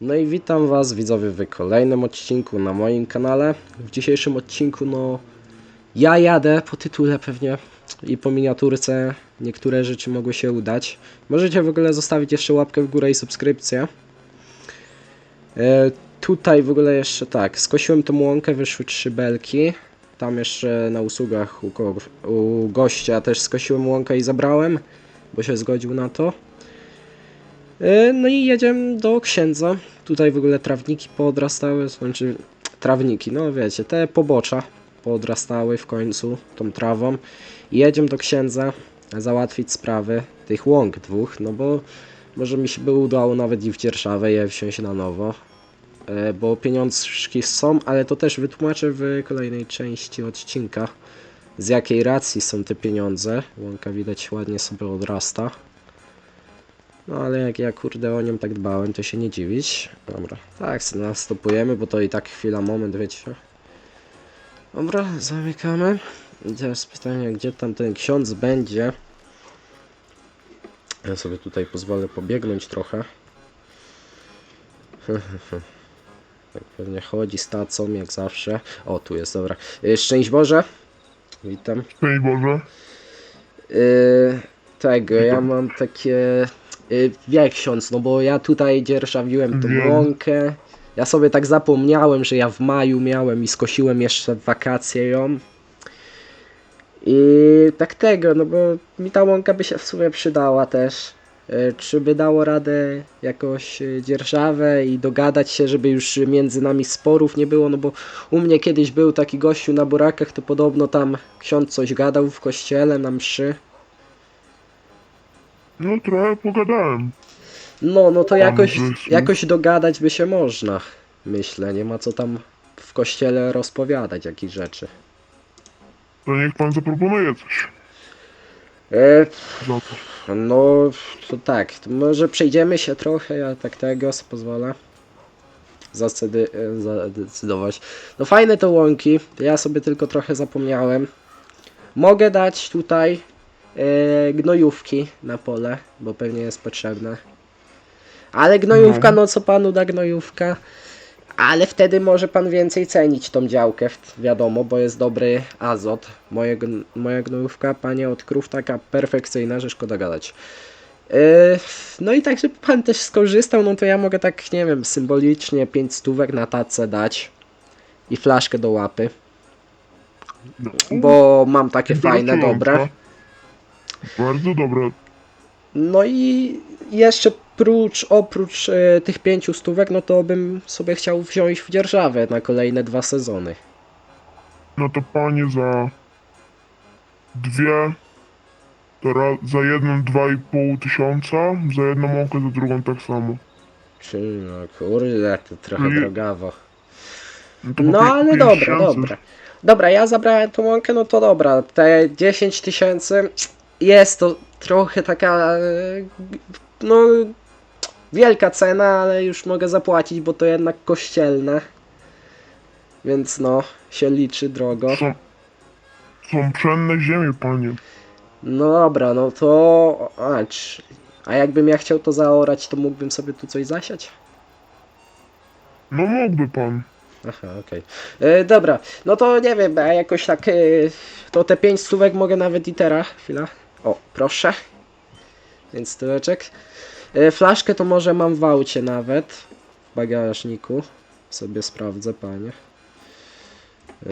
No i witam was widzowie w kolejnym odcinku na moim kanale. W dzisiejszym odcinku no ja jadę po tytule pewnie i po miniaturce niektóre rzeczy mogły się udać. Możecie w ogóle zostawić jeszcze łapkę w górę i subskrypcję. E, tutaj w ogóle jeszcze tak, skosiłem tą łąkę, wyszły trzy belki. Tam jeszcze na usługach u, u gościa też skosiłem łąkę i zabrałem, bo się zgodził na to. E, No i jedziemy do księdza. Tutaj w ogóle trawniki poodrastały, znaczy trawniki, no wiecie, te pobocza poodrastały w końcu tą trawą. I jedziemy do księdza załatwić sprawy tych łąk dwóch, no bo może mi się by udało nawet i w dzierżawę je wziąć na nowo. E, Bo pieniążki są, ale to też wytłumaczę w kolejnej części odcinka z jakiej racji są te pieniądze. Łąka widać ładnie sobie odrasta. No ale jak ja kurde o nią tak dbałem, to się nie dziwić. Dobra, tak, nastopujemy, bo to i tak chwila, moment, wiecie. Dobra, zamykamy. I teraz pytanie, gdzie tam ten ksiądz będzie? Ja sobie tutaj pozwolę pobiegnąć trochę. Tak pewnie chodzi z tacą, jak zawsze. O, tu jest, dobra. Y, Szczęść Boże. Witam. Szczęść Boże. Yy, tego, ja mam takie. Yy, wie ksiądz, no bo ja tutaj dzierżawiłem tą Wiem. łąkę. Ja sobie tak zapomniałem, że ja w maju miałem i skosiłem jeszcze w wakacje ją. I tak tego, no bo mi ta łąka by się w sumie przydała też. Yy, Czy by dało radę jakoś yy, dzierżawę i dogadać się, żeby już między nami sporów nie było, no bo u mnie kiedyś był taki gościu na burakach, to podobno tam ksiądz coś gadał w kościele na mszy. No trochę pogadałem. No, no to jakoś, jakoś dogadać by się można. Myślę, nie ma co tam w kościele rozpowiadać jakichś rzeczy. To niech pan zaproponuje coś. E, Za to. no, to tak, to może przejdziemy się trochę, ja tak tego sobie pozwolę zasedy, e, zadecydować. No fajne to łąki, ja sobie tylko trochę zapomniałem. Mogę dać tutaj gnojówki na pole, bo pewnie jest potrzebne. Ale gnojówka, no co panu da gnojówka? Ale wtedy może pan więcej cenić tą działkę, wiadomo, bo jest dobry azot. Moje, moja gnojówka, panie od krów, taka perfekcyjna, że szkoda gadać. Yy, no i tak, żeby pan też skorzystał, no to ja mogę tak, nie wiem, symbolicznie 5 stówek na tacę dać i flaszkę do łapy, bo mam takie fajne, dobre. Bardzo dobre. No i jeszcze prócz, oprócz e, tych pięciu stówek, no to bym sobie chciał wziąć w dzierżawę na kolejne dwa sezony. No to panie za dwie, to ra, za jedną dwa i pół tysiąca, za jedną mąkę, za drugą tak samo. Czy no kurde, to trochę Mm. drogawo. No, to po No pię- ale pięć dobra, tysięcy. dobra. Dobra, ja zabrałem tą łąkę, no to dobra. Te 10 tysięcy jest to trochę taka, e, no wielka cena, ale już mogę zapłacić, bo to jednak kościelne. Więc no, się liczy drogo. Są, są pszenne ziemie, panie. No dobra, no to... A, czy- a jakbym ja chciał to zaorać, to mógłbym sobie tu coś zasiać? No mógłby pan. Aha, okej. E, Dobra, no to nie wiem, a jakoś tak... E, to te 5 stówek mogę nawet i teraz. Chwila. O, proszę. Więc stóweczek. E, flaszkę to może mam w aucie nawet. W bagażniku. Sobie sprawdzę, panie. E,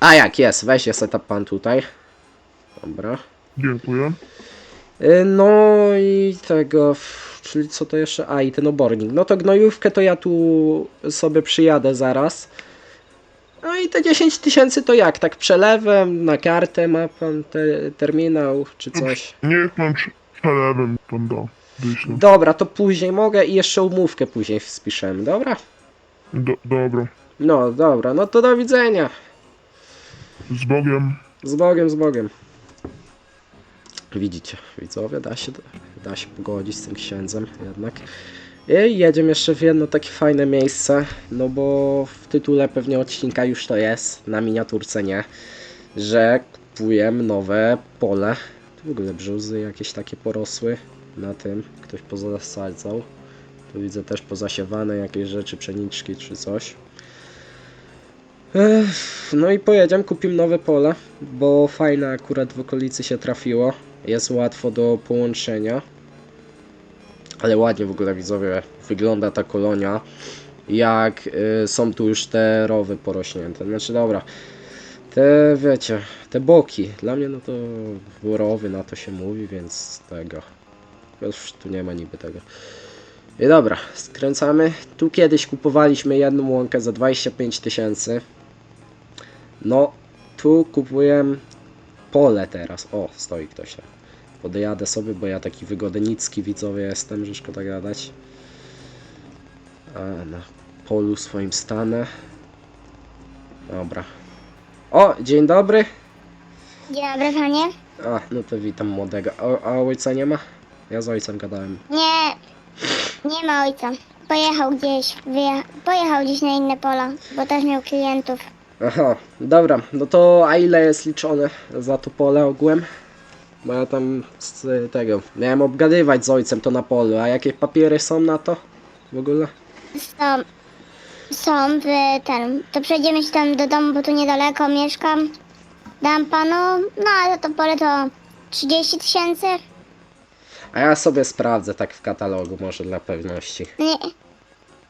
a jak jest, weź je setup pan tutaj. Dobra. Dziękuję. Y, No i tego, czyli co to jeszcze? A i ten obornik. No to gnojówkę to ja tu sobie przyjadę zaraz. No i te 10 tysięcy to jak? Tak przelewem na kartę ma pan te, terminał czy coś? Niech pan prze- przelewem pan da. Wyślę. Dobra, to później mogę i jeszcze umówkę później spiszemy, dobra? Do, dobra. No dobra, no to do widzenia. Z Bogiem. Z Bogiem, z Bogiem. Widzicie, widzowie, da się, da się pogodzić z tym księdzem jednak. I jedziemy jeszcze w jedno takie fajne miejsce, no bo w tytule pewnie odcinka już to jest, na miniaturce nie, że kupujemy nowe pole. Tu w ogóle brzuzy jakieś takie porosły na tym, ktoś pozasadzał. Tu widzę też pozasiewane jakieś rzeczy, pszeniczki czy coś. Ech, No i pojedziemy, kupimy nowe pole, bo fajne akurat w okolicy się trafiło. Jest łatwo do połączenia. Ale ładnie w ogóle widzowie wygląda ta kolonia. Jak y, są tu już te rowy porośnięte. Znaczy dobra. Te wiecie, te boki. Dla mnie no to rowy na to się mówi, więc tego. Już tu nie ma niby tego. I dobra, skręcamy. Tu kiedyś kupowaliśmy jedną łąkę za 25 tysięcy. No, tu kupuję pole teraz. O, stoi ktoś tam. Podjadę sobie, bo ja taki wygodnicki widzowie jestem, że szkoda gadać. A, na polu swoim stanę. Dobra. O, dzień dobry. Dzień dobry panie. A, no to witam młodego. A, a ojca nie ma? Ja z ojcem gadałem. Nie, nie ma ojca. Pojechał gdzieś, pojechał gdzieś na inne pola, bo też miał klientów. Aha, dobra, no to a ile jest liczone za to pole ogółem? Bo ja tam z tego, miałem obgadywać z ojcem to na polu, a jakie papiery są na to w ogóle? Są, są w ten, to przejdziemy się tam do domu, bo tu niedaleko mieszkam. Dam panu, no ale to pole to 30 tysięcy. A ja sobie sprawdzę tak w katalogu może dla pewności. Nie,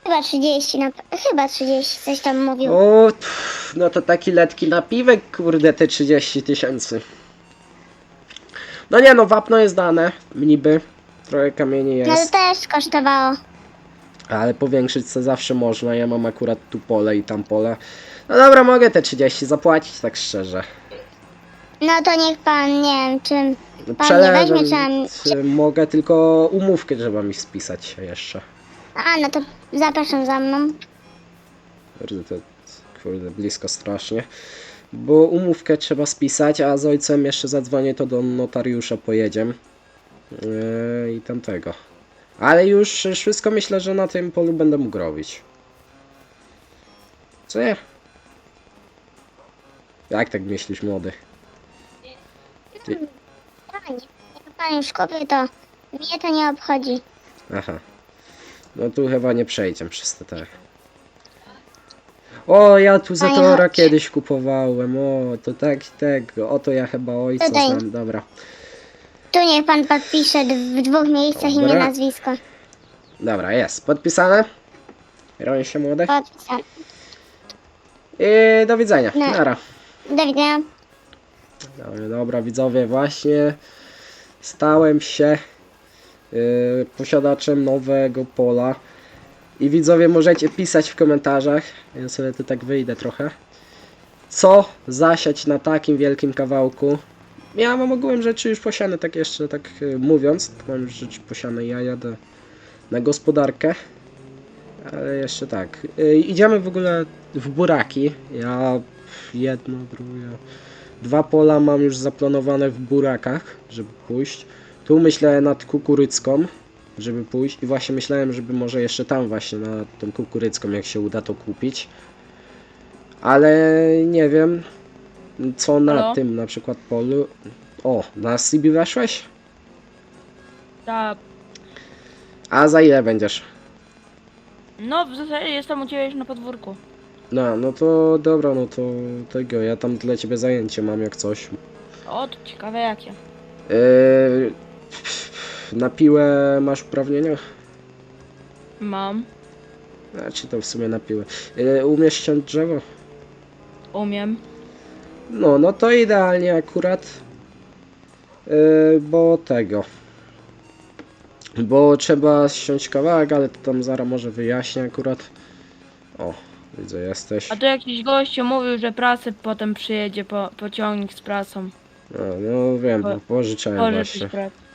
chyba 30, na, chyba 30, coś tam mówił. O, pff, no to taki letki napiwek, kurde, te 30 tysięcy. No nie no, wapno jest dane, niby, trochę kamieni No to jest, też kosztowało. ale powiększyć co zawsze można, ja mam akurat tu pole i tam pole. No dobra, mogę te 30 zapłacić, tak szczerze. No to niech pan, nie wiem, czym No, pan nie weźmie, przelewem, czy... czy mogę tylko umówkę trzeba mi spisać jeszcze. A, no to zapraszam za mną. Kurde, to kurde, blisko strasznie. Bo umówkę trzeba spisać, a z ojcem jeszcze zadzwonię, to do notariusza pojedziemy. Yy, I tamtego. Ale już wszystko myślę, że na tym polu będę mógł robić. Co nie? Jak tak myślisz, młody? Jak pan już kupił, to mnie to nie obchodzi. Aha. No tu chyba nie przejdziemy przez te te. O, ja tu chodź. kiedyś kupowałem. O, to tak tego. Oto ja chyba ojca Tutaj. znam. Dobra. Tu niech pan podpisze d- w dwóch miejscach imię, Dobra. nazwisko. Dobra, jest. Podpisane. Roń się młody. Podpisane. I do widzenia. Nie. Nara. Do widzenia. Dobra, dobra, widzowie, właśnie stałem się yy, posiadaczem nowego pola. I widzowie, możecie pisać w komentarzach. Ja sobie tu tak wyjdę trochę. Co zasiać na takim wielkim kawałku? Ja mam ogółem rzeczy już posiane, tak jeszcze tak yy, mówiąc. Mam już rzeczy posiane, ja jadę na gospodarkę. Ale jeszcze tak. Yy, idziemy w ogóle w buraki. Ja jedno, drugie. Dwa pola mam już zaplanowane w burakach, żeby pójść. Tu myślę nad kukurycką, żeby pójść. I właśnie myślałem, żeby może jeszcze tam właśnie na tą kukurycką, jak się uda to kupić. Ale nie wiem, co na Halo? tym na przykład polu. O, na CB weszłeś? Tak. A za ile będziesz? No, w zasadzie jestem u ciebie już na podwórku. No, no to dobra, no to tego, ja tam dla ciebie zajęcie mam jak coś. O, to ciekawe jakie. Yy, na piłę masz uprawnienia? Mam. Znaczy to w sumie na piłę. Yy, umiesz ściąć drzewo? Umiem. No, no to idealnie akurat. Yy, bo tego. Bo trzeba ściąć kawałek, ale to tam zaraz może wyjaśnię akurat. O, widzę jesteś. A tu jakiś gościu mówił, że prasy potem przyjedzie po, pociągnik z prasą. No, no wiem, bo Po- pożyczałem Pożyczyć właśnie. pracę.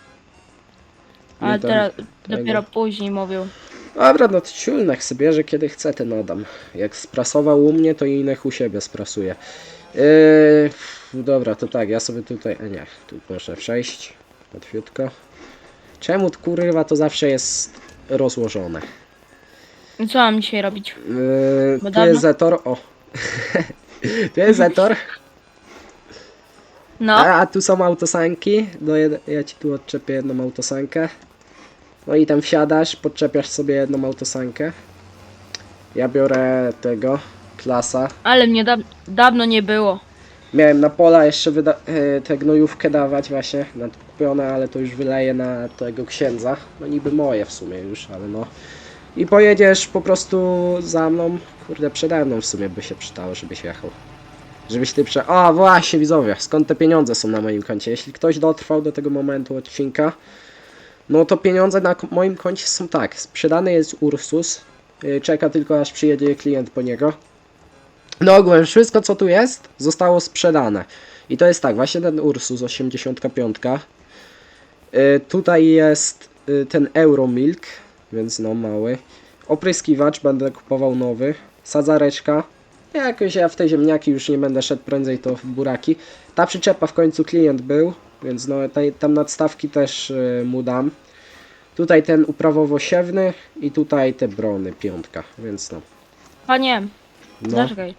Ale teraz tego. dopiero później mówił. Dobra, no to ciul, niech sobie bierze kiedy chce, ten Adam. Jak sprasował u mnie, to i niech u siebie sprasuje. Yy, dobra, to tak, ja sobie tutaj... A nie, tu proszę przejść. Łatwiutko. Czemu kurwa to zawsze jest rozłożone? I co mam dzisiaj robić? Yy, tu Madonna? jest Zetor, o. tu jest Zetor, No, a, a tu są autosanki. No, jed- ja ci tu odczepię jedną autosankę. No i tam wsiadasz, podczepiasz sobie jedną autosankę. Ja biorę tego, klasa. Ale mnie da dawno nie było. Miałem na pola jeszcze wyda- e, tę gnojówkę dawać właśnie, nadkupione, ale to już wyleję na tego księdza. No niby moje w sumie już, ale no. I pojedziesz po prostu za mną, kurde przede mną w sumie by się przydało, żebyś jechał. Żebyś ty prze... A właśnie widzowie, skąd te pieniądze są na moim koncie? Jeśli ktoś dotrwał do tego momentu odcinka, no to pieniądze na moim koncie są tak. Sprzedany jest Ursus, yy, czeka tylko aż przyjedzie klient po niego. No ogółem wszystko co tu jest zostało sprzedane. I to jest tak, właśnie ten Ursus 85. Yy, tutaj jest yy, ten Euromilk, więc no mały. Opryskiwacz będę kupował nowy. Sadzareczka. Jakoś ja w te ziemniaki już nie będę szedł prędzej to w buraki. Ta przyczepa w końcu klient był, więc no taj, tam nadstawki też yy, mu dam. Tutaj ten uprawowo-siewny i tutaj te brony, piątka, więc no. Panie, No, zaczekaj.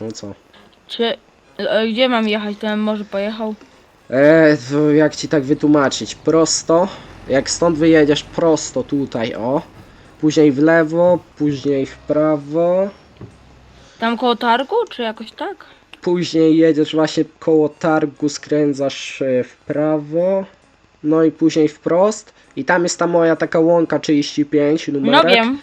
no co? Czy... e, Gdzie mam jechać? Bym może pojechał? Eee, to jak ci tak wytłumaczyć? Prosto, jak stąd wyjedziesz prosto tutaj, o. Później w lewo, później w prawo. Tam koło targu, czy jakoś tak? Później jedziesz właśnie koło targu, skręcasz e, w prawo. No i później wprost. I tam jest ta moja taka łąka 35 numerek. No wiem.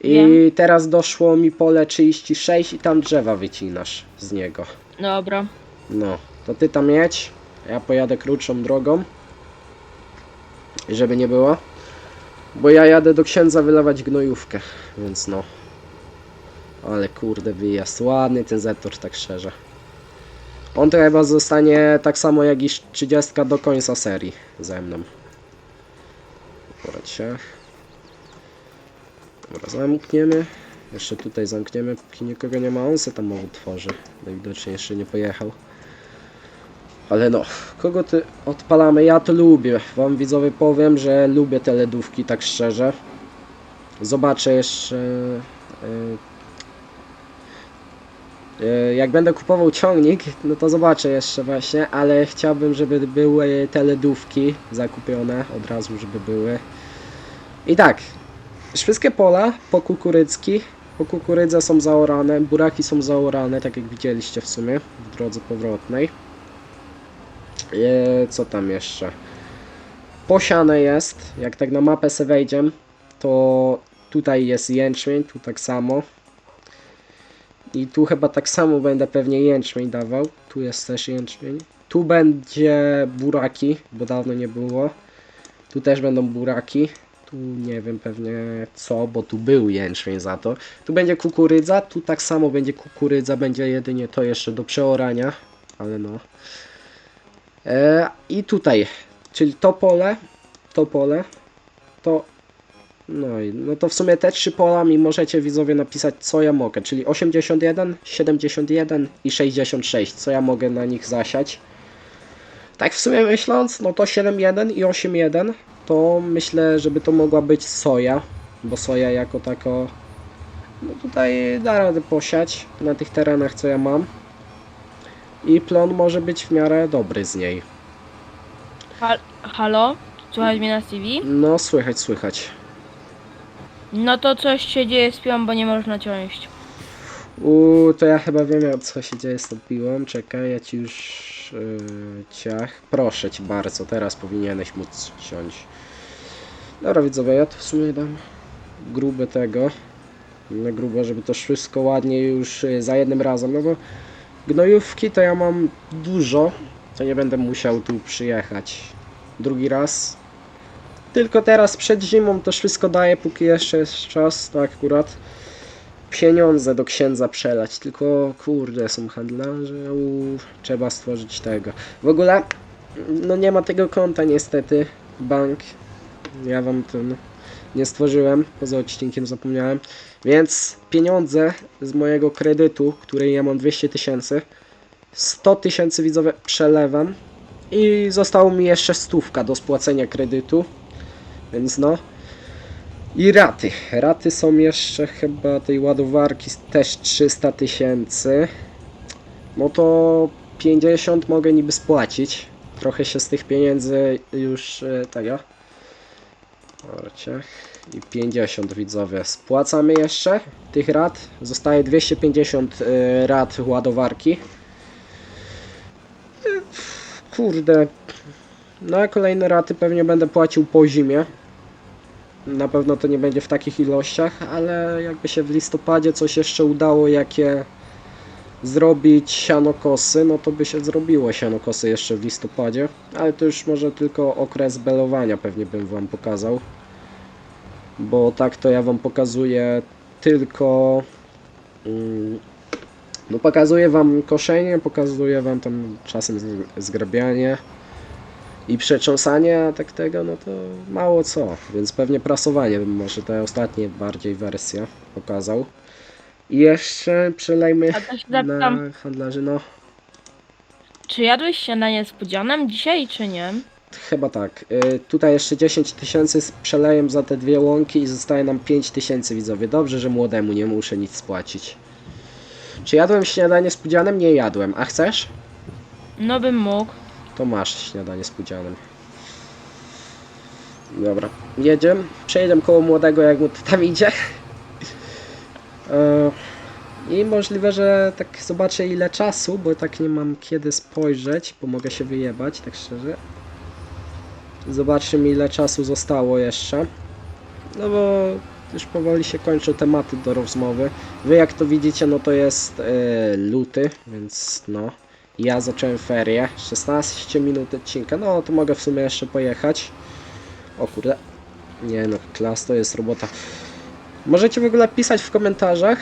I wiem. teraz doszło mi pole 36 i tam drzewa wycinasz z niego. Dobra. No, to ty tam jedź, ja pojadę krótszą drogą. Żeby nie było. Bo ja jadę do księdza wylewać gnojówkę, więc no. Ale kurde wyjazd, ładny ten Zetor tak szczerze. On to chyba zostanie tak samo jak i 30 do końca serii ze mną. Porać się. Dobra, zamkniemy. Jeszcze tutaj zamkniemy, póki nikogo nie ma. On se tam mało tworzy. Najwidoczniej jeszcze nie pojechał. Ale no, kogo ty odpalamy? Ja to lubię. Wam widzowie powiem, że lubię te ledówki, tak szczerze. Zobaczę jeszcze. e, Jak będę kupował ciągnik, no to zobaczę jeszcze właśnie, ale chciałbym, żeby były te ledówki zakupione od razu, żeby były. I tak, wszystkie pola po kukurycki, po kukurydze są zaorane, buraki są zaorane, tak jak widzieliście w sumie w drodze powrotnej. Eee, co tam jeszcze? Posiane jest, jak tak na mapę se wejdziemy, to tutaj jest jęczmień, tu tak samo. I tu chyba tak samo będę pewnie jęczmień dawał. Tu jest też jęczmień. Tu będzie buraki, bo dawno nie było. Tu też będą buraki. Tu nie wiem pewnie co, bo tu był jęczmień za to. Tu będzie kukurydza, tu tak samo będzie kukurydza, będzie jedynie to jeszcze do przeorania, ale no. E, I tutaj, czyli to pole, to pole, to no i no to w sumie te trzy pola mi możecie widzowie napisać co ja mogę, czyli 81, 71 i 66, co ja mogę na nich zasiać. Tak w sumie myśląc, no to 7.1 i 8.1 to myślę, żeby to mogła być soja, bo soja jako tako no tutaj da radę posiać na tych terenach co ja mam i plon może być w miarę dobry z niej. Hal Halo? Słuchaj mnie na TV? No słychać, słychać. No to coś się dzieje z piłą, bo nie można ciąć. Uuu, to ja chyba wiem co się dzieje z tą piłą. Czekaj, ja ci już yy, ciach. Proszę cię bardzo, teraz powinieneś móc siąść. Dobra widzowie, ja tu w sumie dam grube tego. Na grube, żeby to wszystko ładnie już yy, za jednym razem. No bo gnojówki to ja mam dużo, to nie będę musiał tu przyjechać drugi raz. Tylko teraz przed zimą to wszystko daję, póki jeszcze jest czas, to akurat pieniądze do księdza przelać, tylko kurde, są handlarze, trzeba stworzyć tego. W ogóle, no nie ma tego konta niestety, bank, ja wam ten nie stworzyłem, poza odcinkiem zapomniałem, więc pieniądze z mojego kredytu, który ja mam 200 tysięcy, 100 tysięcy widzowie przelewam i zostało mi jeszcze stówka do spłacenia kredytu, więc no, i raty. Raty są jeszcze chyba tej ładowarki też 300 tysięcy. No to 50 mogę niby spłacić. Trochę się z tych pieniędzy już e, tego. Orcie. I 50 widzowie. Spłacamy jeszcze tych rat. Zostaje 250 y, rat ładowarki. Y, Kurde. Na kolejne raty pewnie będę płacił po zimie. Na pewno to nie będzie w takich ilościach, ale jakby się w listopadzie coś jeszcze udało, jakie zrobić sianokosy, no to by się zrobiło sianokosy jeszcze w listopadzie, ale to już może tylko okres belowania pewnie bym wam pokazał, bo tak to ja wam pokazuję tylko mm, no pokazuję wam koszenie, pokazuję wam tam czasem zgrabianie i przecząsanie, a tak tego no to mało co, więc pewnie prasowanie bym może te ostatnie bardziej wersje pokazał. I jeszcze przelejmy A też zapytam, na handlarzy, no czy jadłeś śniadanie z pudzianem dzisiaj, czy nie? chyba tak. Y, tutaj jeszcze 10 tysięcy z przelejem za te dwie łąki i zostaje nam 5 tysięcy widzowie. Dobrze, że młodemu nie muszę nic spłacić. Czy jadłem śniadanie z pudzianem? Nie jadłem. A chcesz? No bym mógł. To masz śniadanie z pudzianem. Dobra, jedziemy. Przejedziemy koło młodego, jak mu to tam idzie. E, I możliwe, że tak zobaczę ile czasu, bo tak nie mam kiedy spojrzeć, bo mogę się wyjebać, tak szczerze. Zobaczymy ile czasu zostało jeszcze. No bo już powoli się kończą tematy do rozmowy. Wy jak to widzicie, no to jest e, luty, więc no. Ja zacząłem ferie, 16 minut odcinka, no to mogę w sumie jeszcze pojechać. O kurde. Nie no, klas to jest robota. Możecie w ogóle pisać w komentarzach,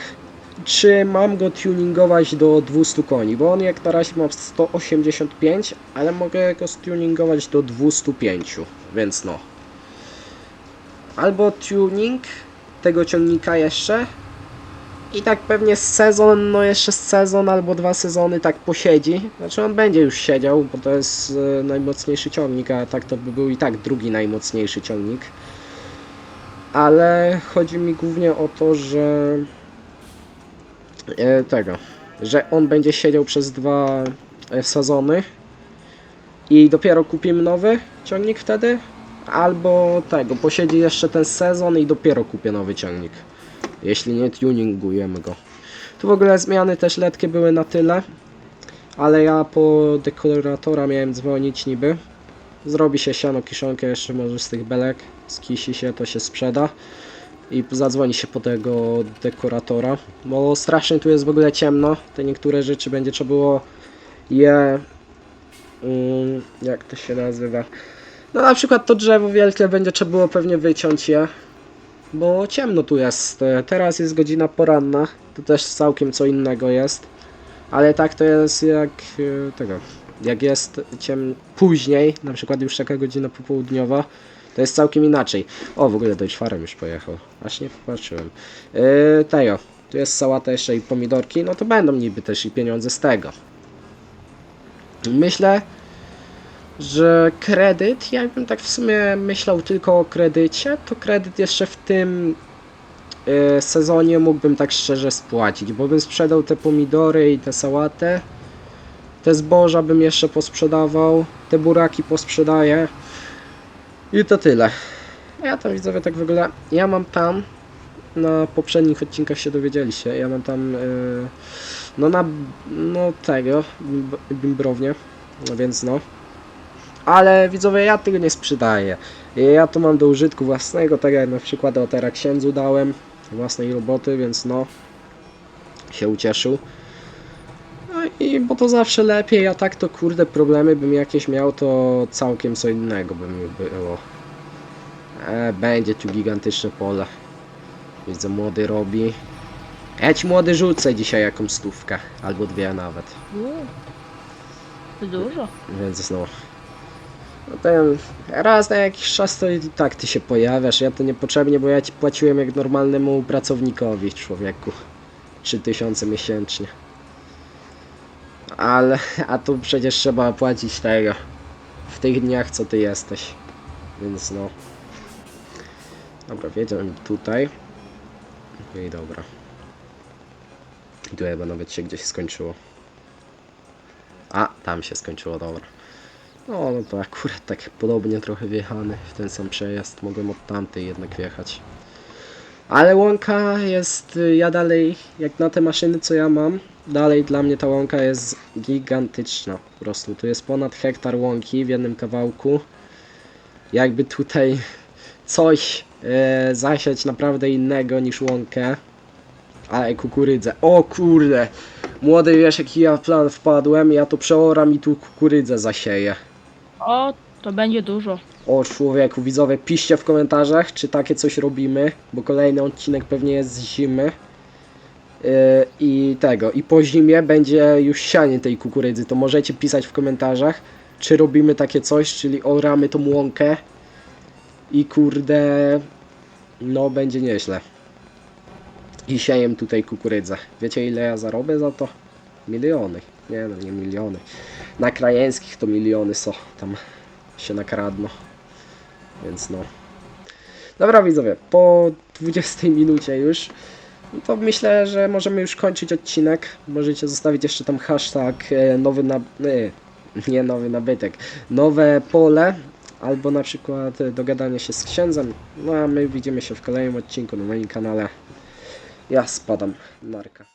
czy mam go tuningować do 200 koni, bo on jak na razie ma 185, ale mogę go stuningować do 205, więc no. Albo tuning tego ciągnika jeszcze, i tak pewnie sezon, no jeszcze sezon albo dwa sezony tak posiedzi. Znaczy on będzie już siedział, bo to jest e, najmocniejszy ciągnik, a tak to by był i tak drugi najmocniejszy ciągnik. Ale chodzi mi głównie o to, że e, tego, że on będzie siedział przez dwa e, sezony i dopiero kupimy nowy ciągnik wtedy, albo tego, posiedzi jeszcze ten sezon i dopiero kupię nowy ciągnik jeśli nie tuningujemy go. Tu w ogóle zmiany też letkie były na tyle, ale ja po dekoratora miałem dzwonić niby. Zrobi się siano kiszonkę jeszcze może z tych belek, skisi się, to się sprzeda i zadzwoni się po tego dekoratora, bo strasznie tu jest w ogóle ciemno, te niektóre rzeczy będzie trzeba było je mm, jak to się nazywa no na przykład to drzewo wielkie będzie trzeba było pewnie wyciąć je bo ciemno tu jest. E, Teraz jest godzina poranna, to też całkiem co innego jest. Ale tak to jest jak e, tego. Jak jest ciem później, na przykład już taka godzina popołudniowa, to jest całkiem inaczej. O, w ogóle Deutsche Farem już pojechał. Aż nie popatrzyłem. Yy, tego. Tu jest sałata jeszcze i pomidorki, no to będą niby też i pieniądze z tego. Myślę, że kredyt, jakbym tak w sumie myślał tylko o kredycie, to kredyt jeszcze w tym e, sezonie mógłbym tak szczerze spłacić, bo bym sprzedał te pomidory i te sałatę, te zboża bym jeszcze posprzedawał, te buraki posprzedaję i to tyle. Ja tam widzowie tak w ogóle, ja mam tam, na poprzednich odcinkach się dowiedzieliście, ja mam tam, e, no na, no tego, bim- bimbrownię, no więc no. Ale widzowie, ja tego nie sprzedaję. Ja to mam do użytku własnego, tak jak na przykład o teraz księdzu dałem własnej roboty, więc no się ucieszył. No i bo to zawsze lepiej, a tak to kurde problemy bym jakieś miał, to całkiem co innego by mi było. E, będzie tu gigantyczne pole. Widzę młody robi. Ja ci młody rzucę dzisiaj jakąś stówkę, albo dwie nawet. Dużo. Więc no. No ten raz na jakiś czas to i tak ty się pojawiasz. Ja to niepotrzebnie, bo ja ci płaciłem jak normalnemu pracownikowi, człowieku. 3000 miesięcznie. Ale, a tu przecież trzeba płacić tego. W tych dniach, co ty jesteś. Więc no. Dobra, wiedziałem tutaj. No i dobra. I tu chyba nawet się gdzieś skończyło. A, tam się skończyło, dobra. No, no to akurat tak podobnie trochę wjechany w ten sam przejazd. Mogłem od tamtej jednak wjechać. Ale łąka jest, y, ja dalej, jak na te maszyny co ja mam, dalej dla mnie ta łąka jest gigantyczna po prostu. Tu jest ponad hektar łąki w jednym kawałku. Jakby tutaj coś e, zasiać naprawdę innego niż łąkę. Ale kukurydzę. O kurde! Młody wiesz jaki ja plan wpadłem, ja to przeoram i tu kukurydzę zasieję. O, to będzie dużo. O człowieku, widzowie, piszcie w komentarzach, czy takie coś robimy, bo kolejny odcinek pewnie jest z zimy. Yy, I tego, i po zimie będzie już sianie tej kukurydzy, to możecie pisać w komentarzach, czy robimy takie coś, czyli oramy tą łąkę i kurde, no będzie nieźle. I siejem tutaj kukurydzę. Wiecie ile ja zarobię za to? Miliony. Nie no, nie miliony. Na krajeńskich to miliony są tam się nakradną. Więc no. Dobra widzowie, po 20 minucie już, no to myślę, że możemy już kończyć odcinek. Możecie zostawić jeszcze tam hashtag e, nowy na... Nie, nie nowy nabytek. Nowe pole. Albo na przykład dogadanie się z księdzem. No a my widzimy się w kolejnym odcinku na moim kanale. Ja spadam. Narka.